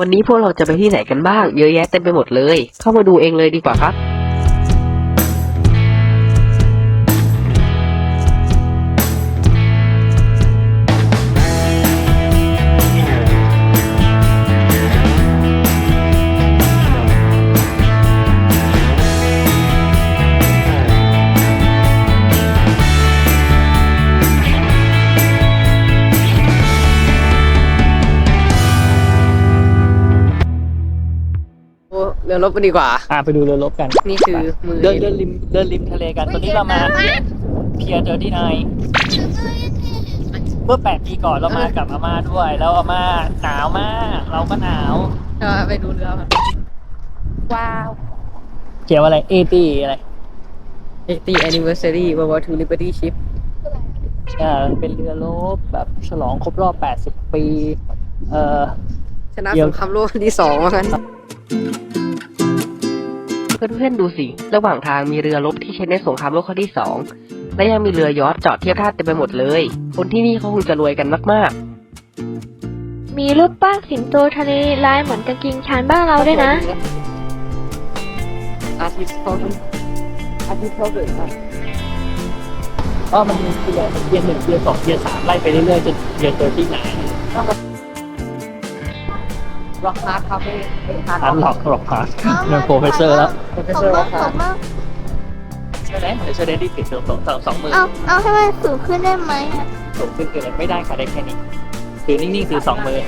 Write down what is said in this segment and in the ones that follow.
วันนี้พวกเราจะไปที่ไหนกันบ้าง เยอะแยะเต็มไปหมดเลย เข้ามาดูเองเลยดีกว่าครับ รือรบกันดีกว่า อ่าไปดูเรือรบกัน นี่คือมือเดินเดินริมเดินริมทะเลกัน ตอนนี้เรามาเพียเจอที่ไนเมื่อแปดปีก่อนเรามากับอาม่าด้วย แล้วอาม่าหนาวมาก เราก็หนาวจะไปดูเรือกันว้าวเกี่ยวอะไรเอตีอะไร80 anniversary World War II Liberty Ship อ่าเป็นเรือรบแบบฉลองครบรอบ 80 ปี เอ่อชนะเดี๋สยวงครามโลกครั้งที่สองว่างั้น เพื่อนๆดูสิ ระหว่างทางมีเรือรบที่ใช้ในสงครามโลกครั้งที่สองและยังมีเรือยอชต์จอดเทียบท่าเต็มไปหมดเลย คนที่นี่เขาคงจะรวยกันมากมีรูปปั้นสิงโตทะเลลายเหมือนกางเกงช้างบ้านเราด้วยนะ อาทิตย์เขาอาทิตย์เขาเกิดครับก็มันมีเทียร์เทียร์หนึ่งเทียร์สองเทียร์สามไล่ไปเรื่อยๆจนเทียร์เจอที่ไหน ร็อกฮาร์ดคาเฟ่ฮาร์ดอันหลอกหลอกพาสเป็นโปรเฟสเซอร์แล้วโปรเฟสเซอร์ร็อกฮาร์ดใช่ไหมเดี๋ยวเชอร์เดนที่ติดสองสองสองมือเอาเอาให้มันสูงขึ้นได้ไหมอะสูงขึ้นคืออะไรไม่ได้ค่ะได้แค่นี้คือนิ่งๆคือสองมือ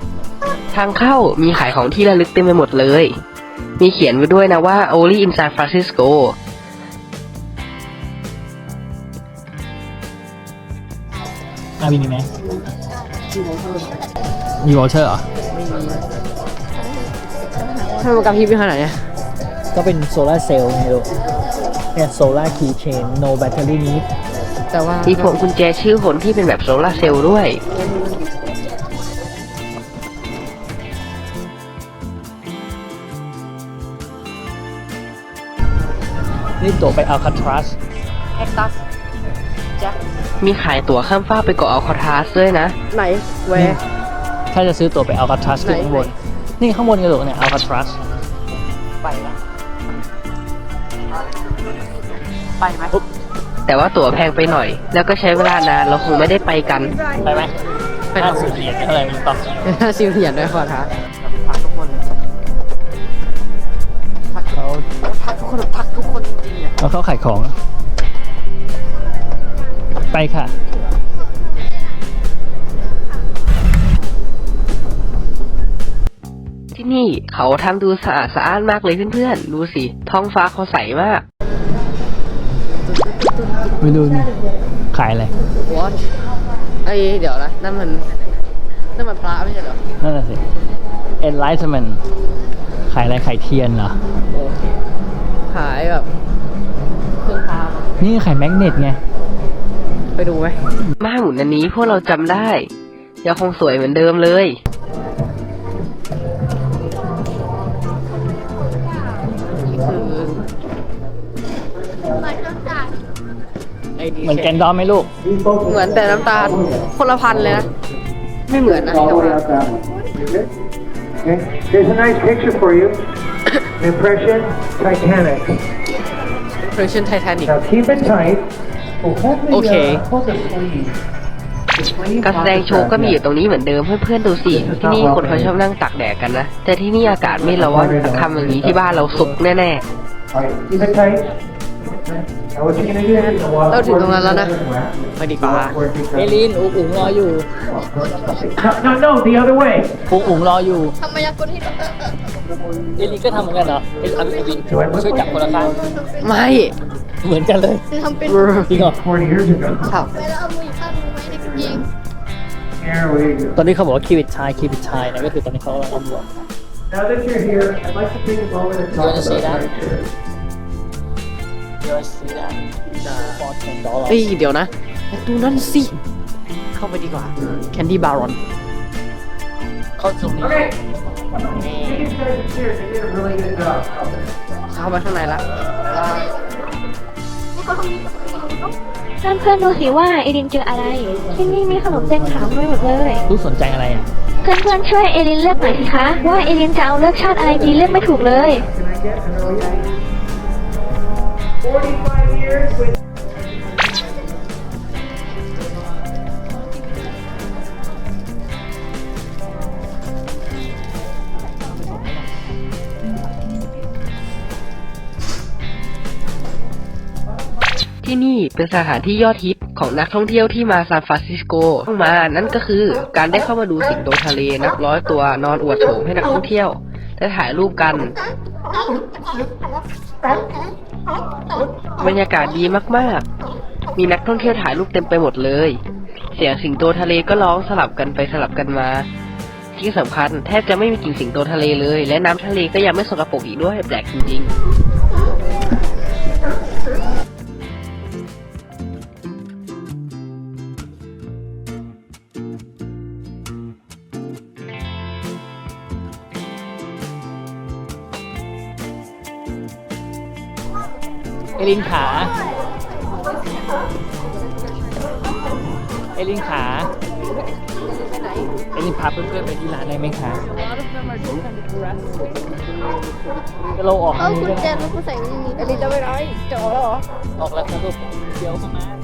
ๆทางเข้ามีขายของที่ระลึกเต็มไปหมดเลย มีเขียนไว้ด้วยนะว่า only in San Francisco อามีไหม มีวอเชอร์เหรอถ้ามันกับพี่พี่ขนาดเนี้ยก็เป็นโซลาร์เซลล์ไงลูกเนี่ยโซลาร์คีย์เชน no battery need แต่ว่ามีพวงกุญแจชื่อคนที่เป็นแบบโซลาร์เซลล์ด้วย นี่ตั๋วไปอัลคาทรัสแคคตัสแจ็คมีขายตั๋วข้ามฟากไปเกาะอัลคาทราสด้วยนะ ไหนแวร์ ถ้าจะซื้อตั๋วไปอัลคาทรัสขึ้นข้างบน นี่ข้างบนกันลูกเนี่ยอัลคาทรัสไปนะไปไหมแต่ว่าตั๋วแพงไปหน่อย แล้วก็ใช้เวลานานเราคงไม่ได้ไปกัน ไปไหมไปห้าทำสิบเหรียญอะไรมันต้องซิลเหรียญด้วยขอท้าพักทุกคนพักเขาพักทุกคนพักทุกคนจริงๆอะแล้วเขาขายของ ไปค่ะ นี่ เขาทำดูสะอาดสะอ้านมากเลยเพื่อนๆ ดูสิ ท้องฟ้าเขาใสมาก ไปดูนี่ขายอะไรวอชไอยเดี๋ยวนะนั่นมันนั่นมันพระไม่ใช่เหรอนั่นน่ะสิ enlightenment ขายอะไรขายเทียนเหรอ โอ้ขายแบบเครื่องพานี่ขายแมกเนตไง ไปดูไหมม้าหมุนอันนี้พวกเราจำได้ ยังคงสวยเหมือนเดิมเลย เหมือนแกนดอมไหมลูก เหมือนแต่น้ำตาลคนละพันเลยนะ ไม่เหมือนนะแต่ว่า Okay, here's a nice picture for you. An impression, Titanic. เพรสชั่นไททานิก Now keep it tight. Well, hold the, Okay. uh, hold the sleeve. The sleeve การแสดง on โชว์ก็มีอยู่ตรงนี้เหมือนเดิมเพื่อนๆดูสิ ที่นี่คนเขาชอบนั่งตักแดดกันนะ แต่ที่นี่อากาศไม่ร้อนทำอย่างนี้ที่บ้านเราสุกแน่ All right, keep it tight. เราถึงตรงนั้นแล้วนะ ไปดีกว่าเอลินอุ๋งอุ๋งรออยู่ No, no, the other way. อุ๋งอุ๋งรออยู่ทำไมยากลให้ดูเอลินก็ทำเหมือนกันเหรอเอลินเอลินช่วยจับคนละข้างไม่ เหมือนกันเลยทำเป็นจริงเหรอ40 years ago. ครับเวลาเอามืออีกข้างหนึงไว้ในกางเกง Here we go. ตอนนี้เขาบอกว่าคีบิทชายคีบิทชายนะก็คือตอนนี้เขากำลังเอาบวก Now that you're here, I'd like to take a moment and talk wanna see about that? Nigeria. เดี๋ยวสินะฟอร์เทนดอลลาร์เอ้ยเดี๋ยวนะดูนั่นสิ เข้าไปดีกว่า แคนดี้บารอน เข้าตรงนี้เข้าไปข้างในละเพื่อนเพื่อนๆดูสิว่าเอดินเจออะไร ที่นี่มีขนมเส้นขาวไม่หมดเลยรู้สนใจอะไรอะ เพื่อนๆช่วยเอลินเลือกหน่อยสิคะ ว่าเอลินจะเอาเลือกชาติอะไรดีเลือกไม่ถูกเลย 45 years with ที่นี่เป็นสถานที่ยอดฮิตของนักท่องเที่ยวที่มาซานฟรานซิสโกต้องมานั่นก็คือการได้เข้ามาดูสิงโตทะเลนับร้อยตัวนอนอวดโฉมให้นักท่องเที่ยวและถ่ายรูปกัน บรรยากาศดีมากๆ มีนักท่องเที่ยวถ่ายรูปเต็มไปหมดเลย เสียงสิงโตทะเลก็ร้องสลับกันไปสลับกันมา ที่สำคัญแทบจะไม่มีกลิ่นสิงโตทะเลเลย และน้ำทะเลก็ยังไม่สกปรกอีกด้วยแปลกจริงๆ เอลินขา เอลินขา เอลินพาเพื่อนๆไปที่ร้านได้ไหมคะก็เราออกเออทางคุนี้ณก็แจได้นแล้วคุณใส่ไว้ในนี้เอลินจะไปไหนจะออกแล้วเหรอ ออกแล้วครับลูกเดี๋ยวเข้ามาเข้า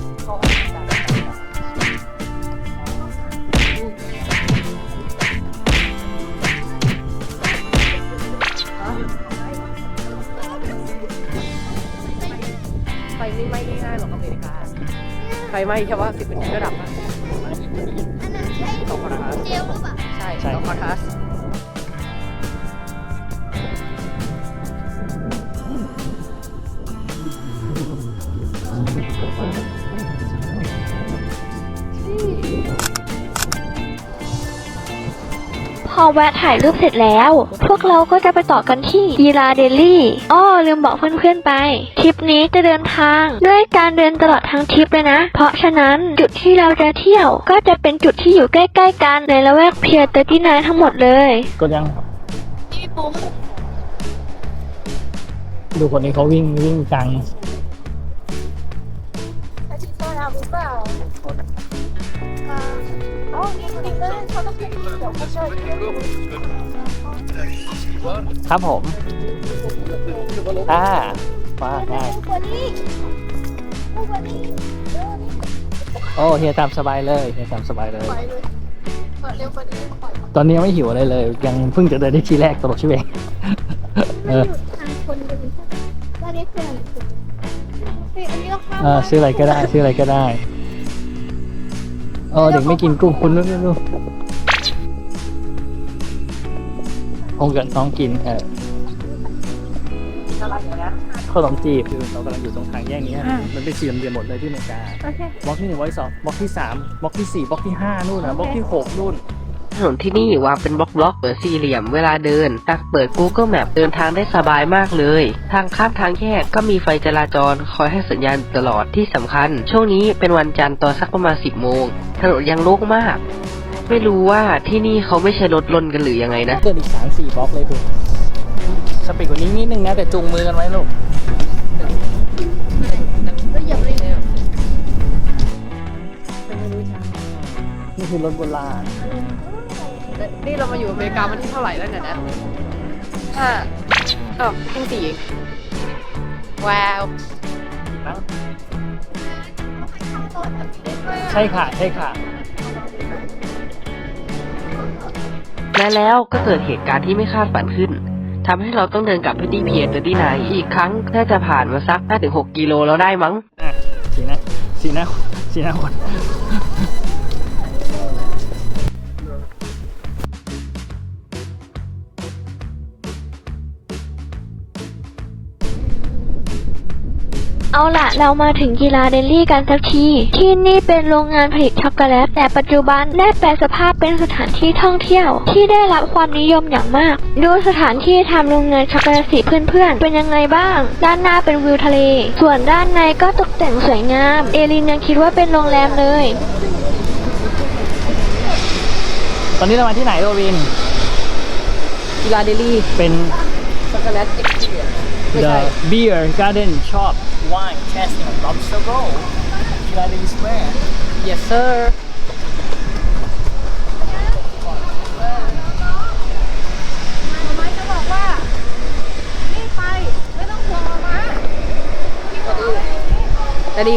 ไหมแค่ว่าสิบนาทีก็ดับแล้วอันะ พอแวะถ่ายรูปเสร็จแล้ว พวกเราก็จะไปต่อกันที่ยีราเดลลี่อ้อลืมบอกเพื่อนๆไปทริปนี้จะเดินทางด้วยการเดินตลอดทั้งทริปเลยนะ เพราะฉะนั้นจุดที่เราจะเที่ยวก็จะเป็นจุดที่อยู่ใกล้ ๆ กันในละแวกเพียร์เตอร์ที่นายทั้งหมดเลยกดยังดูคนนี้เขาวิ่งวิ่งกลาง ครับผม อ่าฟ้าได้คนนี้คนนี้เออนี่โอ้เฮียตามสบายเลยเฮียตามสบายเลยปล่อยเลยเปิดเร็วกว่านี้ปล่อยตอนนี้ยังไม่หิวอะไรเลย ยังเพิ่งจะเดินได้ทีแรกตลกชิบเองเออทางคนเดินว่าเรียกเพื่อนเฮ้ยอันนี้เราข้ามเออซื้ออะไรก็ได้ ซื้ออะไรก็ได้ เออเด็กไม่กินกุ้งคุณนู่นนู่นองเกิดน้องกินเออขนมจีบคือเรากำลังอยู่ตรงทางแยกนี้มันเป็นสี่เหลี่ยมๆหมดเลยที่อเมริกาโอเคบล็อกที่หนึ่งบล็อกที่สองบล็อกที่สามบล็อกที่สี่บล็อกที่ห้านู่นนะบล็อกที่หกนู่น ถนนที่นี่วางเป็นบล็อกบล็อกๆเหมือนสี่เหลี่ยมเวลาเดินหากเปิด Google Map เดินทางได้สบายมากเลย ทางข้ามทางแยกก็มีไฟจราจรคอยให้สัญญาณตลอดที่สำคัญ ช่วงนี้เป็นวันจันทร์ตอนสักประมาณ 10 โมง ถนนยังโล่งมาก ไม่รู้ว่าที่นี่เขาไม่ใช่รถลนกันหรือยังไงนะเดินอีกสามสี่บล็อกเลยดูสปีดกว่านี้นิดนึงนะแต่จูงมือกันไว้ลูกแล้วเหยียบเลยนี่คือรถโบราณ นี่เรามาอยู่อเมริกาวันที่เท่าไหร่แล้วเนี่ยนะห้าเออเพิ่งสี่เองว้าวใช่ค่ะใช่ค่ะ และแล้วก็เกิดเหตุการณ์ที่ไม่คาดฝันขึ้นทำให้เราต้องเดินกลับไปที่เพียร์เตอร์ดี้ไนอีกครั้ง น่าจะผ่านมาสัก5-6กิโลแล้วได้มั้งอะสีหน้าสีหน้าสีหน้าคน เอาล่ะเรามาถึงกีฬาเดลลี่กันสักที ที่นี่เป็นโรงงานผลิตช็อกโกแลต แต่ปัจจุบันได้แปลสภาพเป็นสถานที่ท่องเที่ยว ที่ได้รับความนิยมอย่างมาก ดูสถานที่ทำโรงงานช็อกโกแลตสีเพื่อนๆ เป็นยังไงบ้าง ด้านหน้าเป็นวิวทะเล ส่วนด้านในก็ตกแต่งสวยงาม เอลินยังคิดว่าเป็นโรงแรมเลย ตอนนี้เรามาที่ไหนโรบิน กีฬาเดลี่เป็นช็อกโกแลตเอ็กซ์เไม่ The ใช่ Beer Garden Shop wine tasting lobster roll Philadelphia Square yes sir แต่ดิ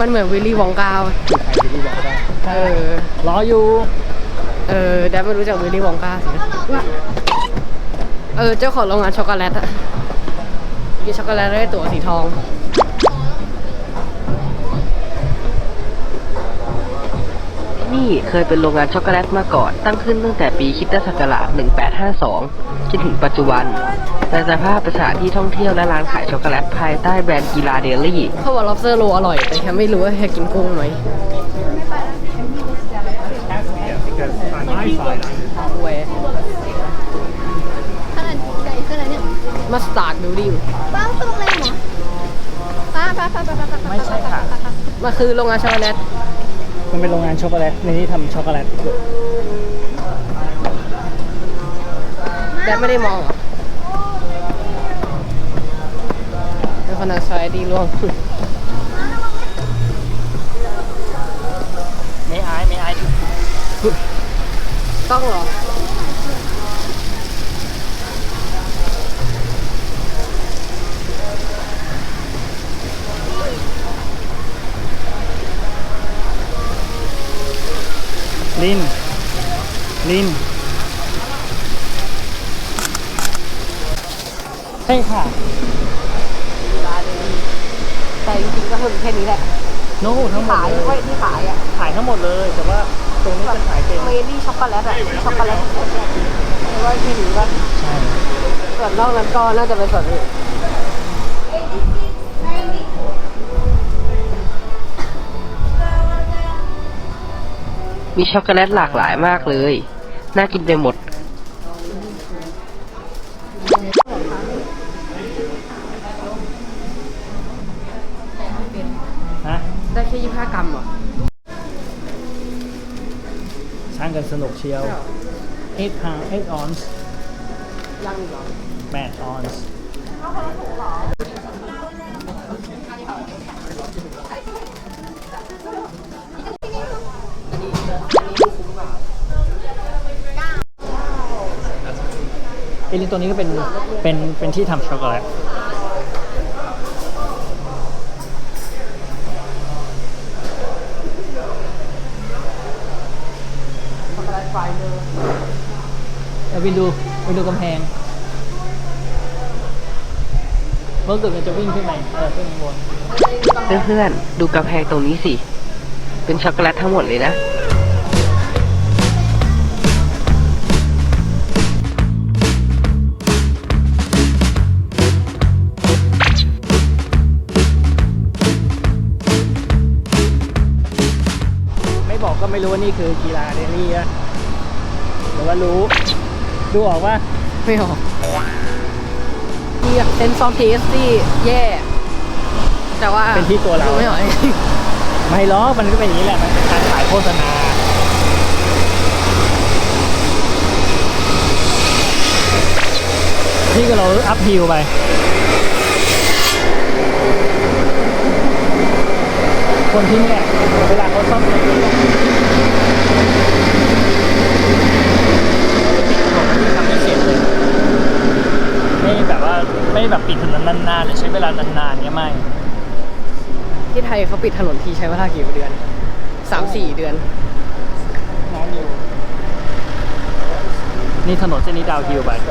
มันเหมือนวิลลี่วองกาวเออ รออยู่ เออแดดไม่รู้จักวิลลี่วองกาสิเออ เจ้าของโรงงานช็อกโกแลตอะกินช็อกโกแลตได้ตั๋วสีทอง นี่เคยเป็นโรงงานช็อกโกแลตมาก่อน ตั้งขึ้นตั้งแต่ปีคริสตศักราช1852 จนถึงปัจจุบันแต่สภาพเป็นสถานที่ท่องเที่ยวและร้านขายช็อกโกแลตภายใต้แบรนด์กีฬาเดลี่เขาบอก lobster roll อร่อย แต่แค่ไม่รู้ว่าแค่กินกุ้งไหมเว้ยขนาดใหญ่ขนาดเนี้ยมัสตาร์ดบิลดิ้งป้าตรงเลยเหรอป้าป้าป้าป้าป้าป้าไม่ใช่ค่ะมันคือโรงงานช็อกโกแลต มันเป็นโรงงานช็อกโกแลตในนี้ทำช็อกโกแลตแดนไม่ได้มองเหรอเป็นคนนักซอยดีร่วงไม่อายไม่อายต้องเหรอ ลิน ลิน ใช่ค่ะแต่จริงๆก็คือแค่นี้แหละ โน้ทั้งหมดขายเลย ไว้ที่ขายอะขายทั้งหมดเลย แต่ว่าตรงนี้จะขายเป็น เมลี่ช็อกโกแลตอะ ช็อกโกแลตไม่ว่าแค่นี้ว่าใช่ ส่วนนอกนั้นก็น่าจะเป็นส่วนอื่น มีช็อกโกแลตหลากหลายมากเลย น่ากินไปหมด ฮะได้แค่ยี่ห้ากรัมเหรอช่างกันสนุกเชียว8 pound 8 ounce ยังอีกเหรอ8 ounce เอลินตัวนี้ก็เป็นเป็นเป็นที่ทำช็อกโกแลตช็อกโกแลตไฟเนอร์เอาวินดูวินดูกำแพงเมื่อเกิดมันจะวิ่งขึ้นไปเออขึ้นบนเพื่อนๆดูกระแพงตรงนี้สิ เป็นช็อกโกแลตทั้งหมดเลยนะ ไม่บอกก็ไม่รู้ว่านี่คือกีฬาเดลี่อะหรือว่ารู้ ดูออกว่าไม่ออกมีแบบเซนซอฟเทสที่แย่ แต่ว่าเป็นที่ตัวเราดูไม่ออกไม่ล้อกมันก็เป็นอย่างนี้แหละ มันเป็นการขายโฆษณาที่ก็เราอัพฮิลไปคนที่เนี่ยเวลาเขาซ่อมรถทำให้เสร็จเลย ไม่แบบว่า ไม่แบบปิดถนนนานๆหรือใช้เวลานานๆเนี้ยไม่ ที่ไทยเขาปิดถนนทีใช้เวลากี่เดือนสามสี่เดือนน้ำอยู่นี่ถนนเส้นนี้ดาวฮิลไป เ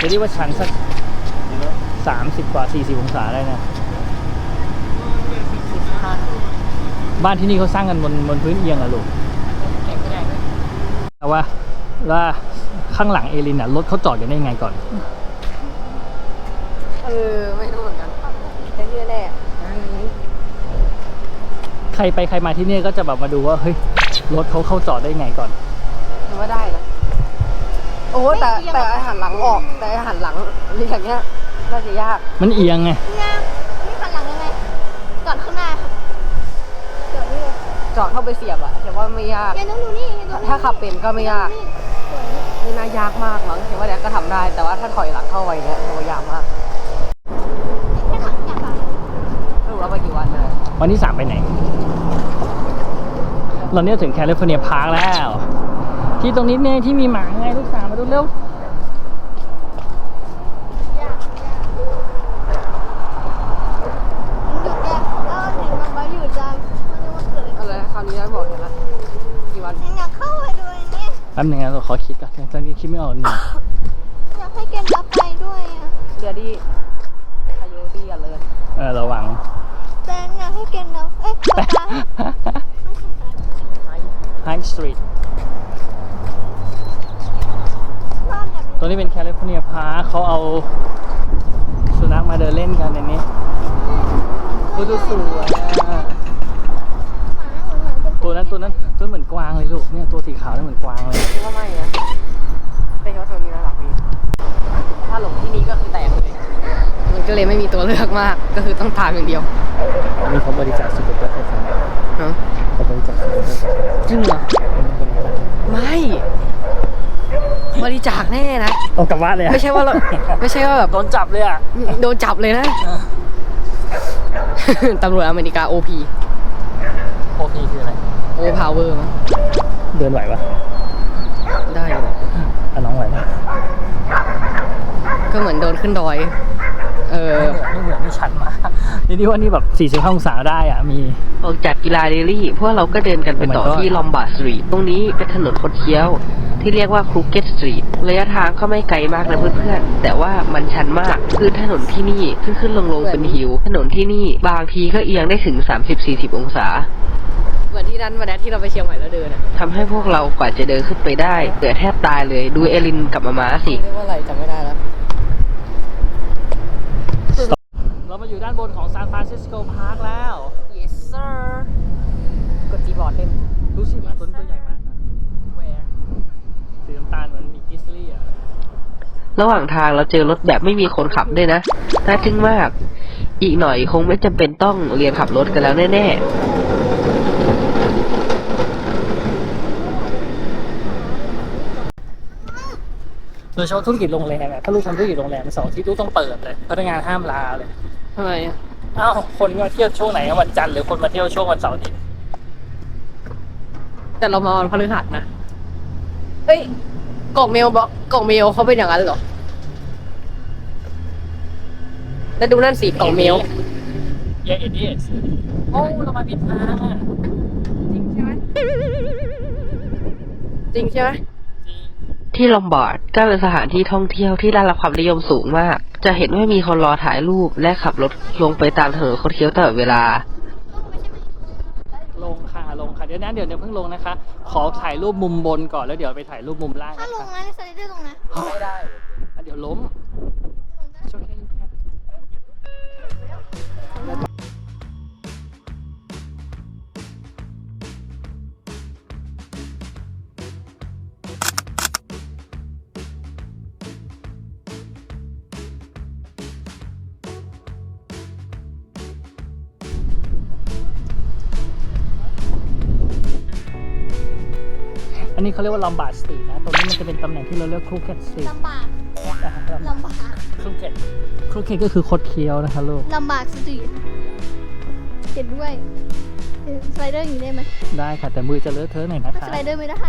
ดี๋ยวนี้ว่าชันสักสามสิบกว่าสี่สิบองศาได้นะ บ้านที่นี่เขาสร้างกันบนบนพื้นเอียงอะลูกแต่ว่าว่าข้างหลังเอลินอะรถเขาจอดกันได้ยังไงก่อนเออไม่รู้เหมือนกันแต่ที่แน่ใครไปใครมาที่นี่ก็จะแบบมาดูว่าเฮ้ยรถเขาเข้าจอดได้ยังไงก่อน ถือว่าได้นะโอ้แต่แต่อาหารหลังออก แต่อาหารหลังนี่อย่างเงี้ยน่าจะยากมันเอียงไงเนี่ยนี่คันหลังยังไงจอดข้างหน้าครับจอดนี่เลยจอดเข้าไปเสียบอะแต่ว่าไม่ยากเดี๋ยวน้องดูนี่เดี๋ยวน้องดูถ้าขับเป็นก็ไม่ยากสวยนี่ไม่น่ายากมากมั้งเห็นว่าแดกก็ทำได้ แต่ว่าถ้าถอยหลังเข้าไปเนี่ยถือว่ายากมาก ไปกี่วันนะวันที่สามไปไหน เราเนี่ยถึงแคลิฟอร์เนียพาร์คแล้ว ที่ตรงนี้เนี่ยที่มีหมาไงลุกสามมาดูเร็วอะไรนะคราวนี้ได้บอกเห็นละกี่วันอยากเข้าไปดูเนี่ย แป๊บนึงนะเราขอคิดก่อนตอนนี้คิดไม่ออกเนี่ยอยากให้เกณฑ์รับไปด้วยอะเดี๋ยวดี มากก็คือต้องตามอย่างเดียวมีเขาบริจาคสุขภาพไฟฟ้าฮะเขาบริจาคสุขภาพไฟฟ้าจริงเหรอไม่บริจาคแน่นะต้องกลับบ้านเลยอะไม่ใช่ว่าเราไม่ใช่ว่าแบบโดนจับเลยอะโดนจับเลยนะตำรวจอเมริกา OP โอพีคืออะไร O Power มั้งเดินไหวปะได้อยู่อะน้องไหวปะก็เหมือนโดนขึ้นดอยเออไม่เหมือนไม่ชันมากนี่ดีว่านี่แบบ45องศาได้อะมี ออกจากกีฬาเดลี่พวกเราก็เดินกันไปต่อ Oh my god ที่ลอมบาร์ดสตรีทตรงนี้เป็นถนนคดเคี้ยว ที่เรียกว่าครูเกตสตรีทระยะทางก็ไม่ไกลมากนะเพื่อนๆ แต่ว่ามันชันมากคือถนนที่นี่ขึ้นขึ้นลงลงๆเป็นหิว ถนนที่นี่บางทีก็เอียงได้ถึง 30-40 องศา เหมือนที่นั้นวันนั้นที่เราไปเชียงใหม่แล้วเดินอะทำให้พวกเรากว่าจะเดินขึ้นไปได้เกือบแทบตายเลย ดูเอลินกับมาม้าสิ เรียกว่าอะไรจำไม่ได้แล้ว เรามาอยู่ ด้านบนของซานฟรานซิสโกพาร์คแล้ว yes sir กดจีบอร์ดเล่นดูสิหมาตัวนี้ตัวใหญ่มากอะ where สีน้ำตาลเหมือนมีกิสลี่อะระหว่างทางเราเจอรถแบบไม่มีคนขับด้วยนะ น่าทึ่งมาก อีกหน่อยคงไม่จำเป็นต้องเรียนขับรถกันแล้วแน่ๆโดยเฉพาะธุรกิจโรงแรมอะถ้าลูกทำธุรกิจโรงแรมเสาร์อาที่ลูกต้องเปิดเลยพนักงานห้ามลาเลย ทำไมอะอ้าวคนมาเที่ยวช่วงไหนอะวันจันทร์หรือคนมาเที่ยวช่วงวันเสาร์อาทิตย์แต่เรามาวันพฤหัสนะ เฮ้ยกล่องเมลบอกกล่องเมลเขาเป็นอย่างนั้นเหรอ แล้วดูนั่นสิกล่องเมลเยเอ็ดดี้โอ้เรามาผิดทางอะจริงใช่ไหมจริงที่ลอมบาร์ดก็เป็นสถานที่ท่องเที่ยวที่ได้รับความนิยมสูงมาก จะเห็นว่ามีคนรอถ่ายรูปและขับรถลงไปตามถนนคดเคี้ยวตลอดเวลา ลงค่ะลงค่ะเดี๋ยวนะเดี๋ยวเดี๋ยวเพิ่งลงนะคะ ขอถ่ายรูปมุมบนก่อนแล้วเดี๋ยวไปถ่ายรูปมุมล่างถ้านะลงคะนะในสไลเดอร์ลงนะไม่ได้อะเดี๋ยวล้ม นนี้เขาเรียกว่าลัมบาร์ดสตรีทนะ ตรงนี้มันจะเป็นตำแหน่งที่เราเรียกครูเกตสตรีทลำบากลำบากครูเกตครูเกตก็คือคดเคี้ยวนะคะลูกลำบากสตรีทเห็นด้วยเออสไลเดอร์อย่างนี้ได้ไหมได้ค่ะแต่มือจะเลอะเทอะหน่อยนะถ้าคะสไลเดอร์ไม่ได้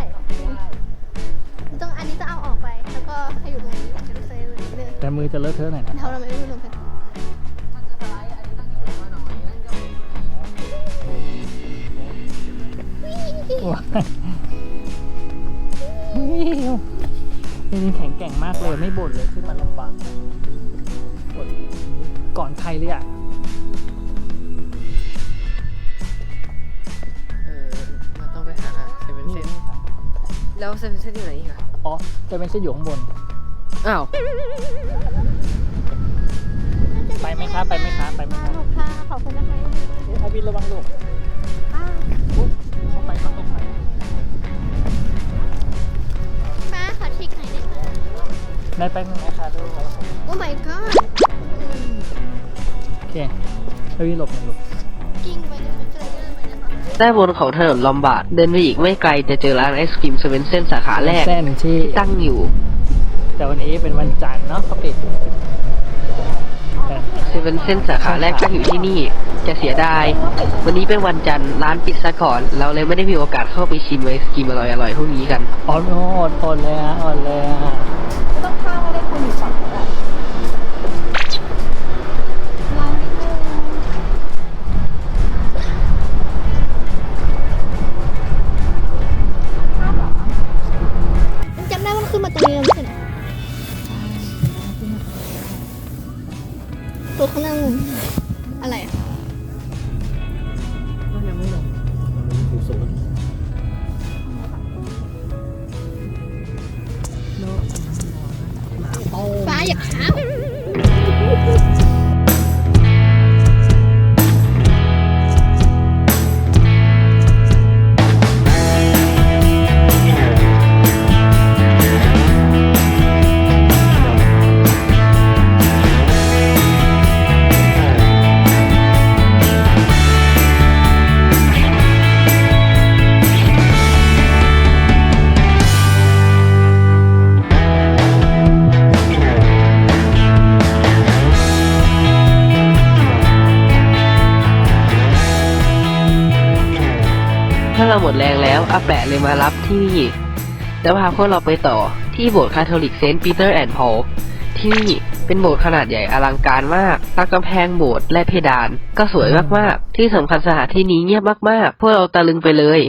ต้องอันนี้ต้องเอาออกไป แล้วก็ให้อยู่ตรงนี้จะได้สไลเดอร์นิดนึงแต่มือจะเลอะเทอะหน่อยนะเราเราไม่ได้ลงกันว้า นี่แข็งแกร่งมากเลยไม่บ่นเลยขึ้นมาลำบากบ่นก่อนใครเลยอะเออเราต้องไปหาเซเว่นเซนแล้วเซเว่นเซนอยู่ไหนอีกอะอ๋อจะเป็นเส้นอยู่ข้างบน อ้าว ไปไหมคะไปไหมคะไปไหมคะ ขอบคุณค่ะขอบคุณนะคะเอ๊ะอาวินระวังลูกอ้าวอุ๊ยเข้าไปเข้าตรงไห ได้ไปไหมคะลูกโอ้ my god โอเคอาวินหลบหน่อยลูกกิ้งไปจะเป็นสไลเดอร์ไปนะคะด้านบนของถนนลอมบาร์ดเดินไปอีกไม่ไกลจะเจอร้านไอศกรีมเซเว่นเซนสาขาแรกแซ่หนึ่งที่ ที่ตั้งอยู่ แต่วันนี้เป็นวันจันทร์เนาะเขาปิดแต่เซเว่นเซนสาขาแรกตั้งอยู่ที่นี่ จะเสียดาย วันนี้เป็นวันจันทร์ร้านปิดซะก่อน เราเลยไม่ได้มีโอกาสเข้าไปชิมไอศกรีมอร่อยๆพวกนี้กัน อ่อนโอดอ่อนเลยอะอ่อนเลยอะ ที่นี่แล้วพาพวกเราไปต่อที่โบสถ์คาทอลิกเซนต์ปีเตอร์แอนด์พอลที่นี่เป็นโบสถ์ขนาดใหญ่อลังการมากตั้งกำแพงโบสถ์และเพดาน ก็สวยมากๆ ที่สำคัญสถานที่นี้เงียบมากๆ พวกเราตะลึงไปเลย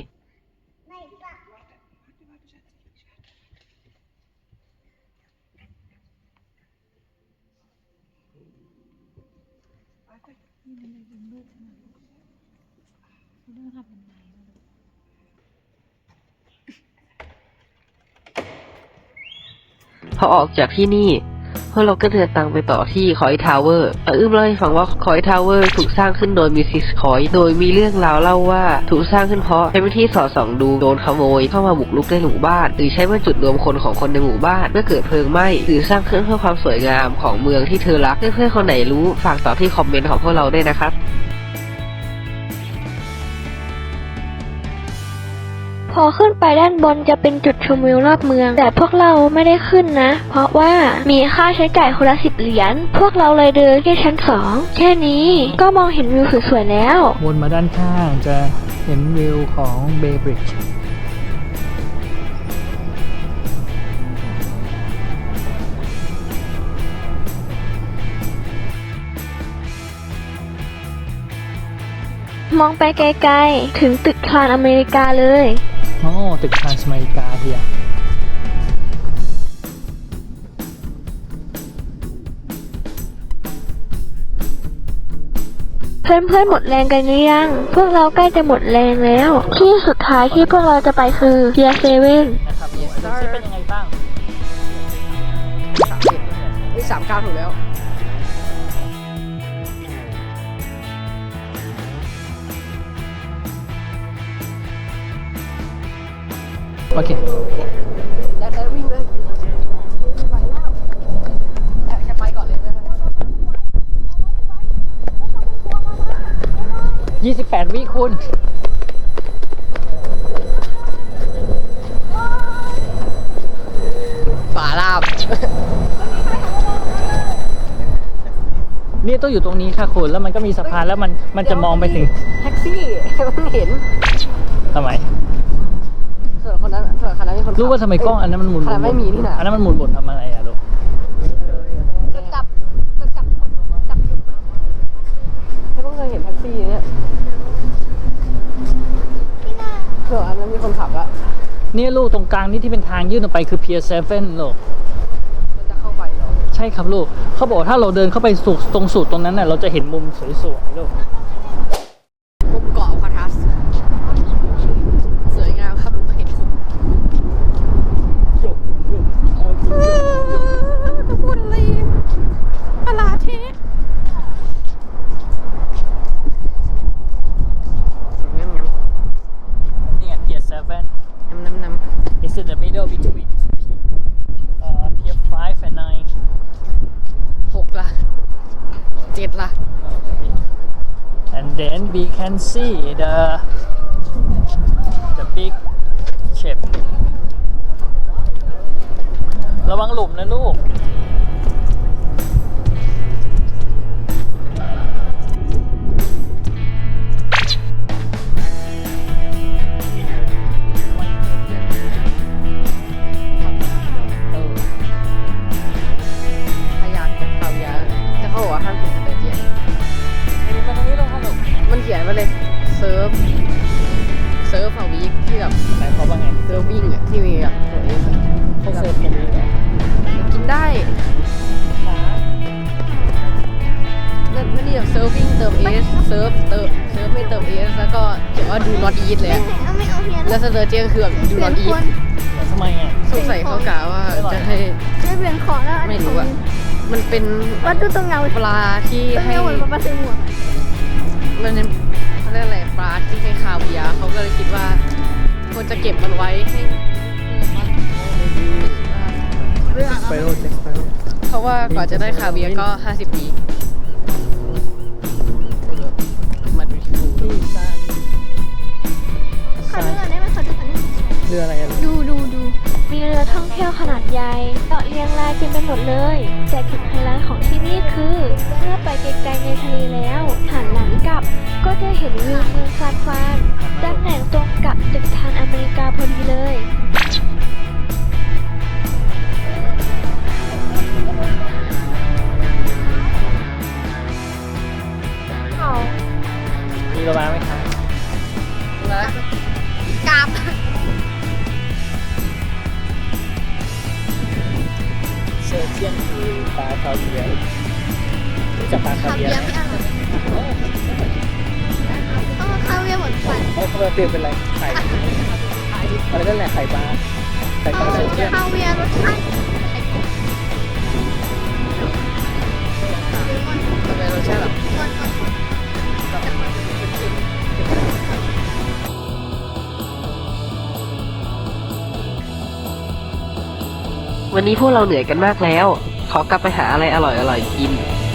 อออกจากที่นี่พวกเราก็เดินทางไปต่อที่คอยทาวเวอร์อาอึ้มเล่าให้ฟังว่าคอยทาวเวอร์ถูกสร้างขึ้นโดยมิสซิสคอย โดยมีเรื่องราวเล่าว่าถูกสร้างขึ้นเพราะใช้เป็นที่สอดส่องดูโดนขโมยเข้ามาบุกรุกในหมู่บ้าน หรือใช้เป็นจุดรวมคนของคนในหมู่บ้านเมื่อเกิดเพลิงไหม้หรือสร้างขึ้นเพื่อความสวยงามของเมืองที่เธอรักเพื่อนๆคนไหนรู้ฝากตอบที่คอมเมนต์ของพวกเราด้วยนะครับ พอขึ้นไปด้านบนจะเป็นจุดชมวิวรอบเมือง แต่พวกเราไม่ได้ขึ้นนะ เพราะว่ามีค่าใช้จ่ายคนละสิบเหรียญ พวกเราเลยเดินแค่ชั้นสองแค่นี้ก็มองเห็นวิวสวยๆแล้ว วนมาด้านข้างจะเห็นวิวของเบย์บริดจ์มองไปไกลๆ ถึงตึกคลานอเมริกาเลย โอ้ตึกทรานส์อเมริกาเฮียเพื่อนๆหมดแรงกันหรือยัง พวกเราใกล้จะหมดแรงแล้ว ที่สุดท้ายที่พวกเราจะไปคือเบียเซเว่นนะครับดูซิเป็นยังไงบ้างสามสิบเฮ้ยสามเก้าถูกแล้ว โอเคแล้วแล้ววิ่งเลยไปแล้วแล้วจะไปก่อนเลยไหม28วิคุณฝาลาบ นี่ต้องอยู่ตรงนี้ค่ะคุณ แล้วมันก็มีสะพานแล้วมันมันจะมองไปถึงแท็กซี่เพิ่งเห็นทำไม รู้ว่าทำไมกล้องอันนั้นมันหมุนขนาดไม่มีนี่น่ะอันนั้นมันหมุนบนทำอะไรอะลูกจะจับจะจับคนจับไม่ต้องเคยเห็นแท็กซี่เนี่ยที่หน้าส่วนอันนั้นมีคนขับละเนี่ยลูกตรงกลางนี่ที่เป็นทางยื่นออกไปคือ Pier 7ลูกมันจะเข้าไปเหรอใช่ครับลูกเขาบอกว่าถ้าเราเดินเข้าไปสู่ตรงสุดตรงนั้นน่ะเราจะเห็นมุมสวยๆลูกมุมเกาะคาทัสสวยงามครับเห็นคุ้มพูดอะไรปลาเทส นี่ไง Pier 7 น้ำน้ำน้ It's in the middle between uh, Pier 5 and 9ำหกละเจ็ดละ and then we can see the the big ship ระวังหลุมนะลูก คือแบบดูเปลี่ย not นค eat นทำไมอะสงสัยเขากะว่าจะให้ไม่เปลี่ยนของแล้วไม่รู้อะมันเป็นวัดดูตรงเงาปลาที่ตรงให้เงาเหมือนปลาใส่หมวกมันเป็นเขาเรียกอะไรปลาที่ให้คาเวียร์เขาก็เลยคิดว่าควรจะเก็บมันไว้ให้สไปโร่เจ็กสไปโร่เพราะว่ากว่าจะได้คาเวียร์ก็ 50 ปีมาดูที่ภูที่สร้างขอดูก่อนได้ไหมขอดูก่อนได้ไหมเรืออะไรกันดูดูดู มีเรือท่องเที่ยวขนาดใหญ่เกาะเรียงรายเต็มไปหมดเลย แต่จุดไฮไลท์ของที่นี่คือ เมื่อไปไกลๆในทะเลแล้วหันหลังกลับ ก็จะเห็นวิวเมืองซานฟรานตำแหน่งตรงกับตึกทานอเมริกาพอดีเลยมีโรมาไหมคะแล้วกราบ ปลาคาเวียร์รู้จักปลาคาคาเวีเวียยร์ร์ไหมไม่อร่อยต้องคาเวียร์เหมือนฝันเขาเขาเปลี่ยนเป็นอะไรไข่อะไรนั่นแหละไข่ปลาไข่ปลาเซอร์เจียนคาเวียร์รสชาติจะเป็นรสชาติแบบวันนี้พวกเราเหนื่อยกันมากแล้ว ขอกลับไปหาอะไรอร่อยๆกิน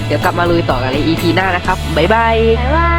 เดี๋ยวกลับมาลุยต่อกันใน EP หน้านะครับ บ๊ายบาย บ๊ายบาย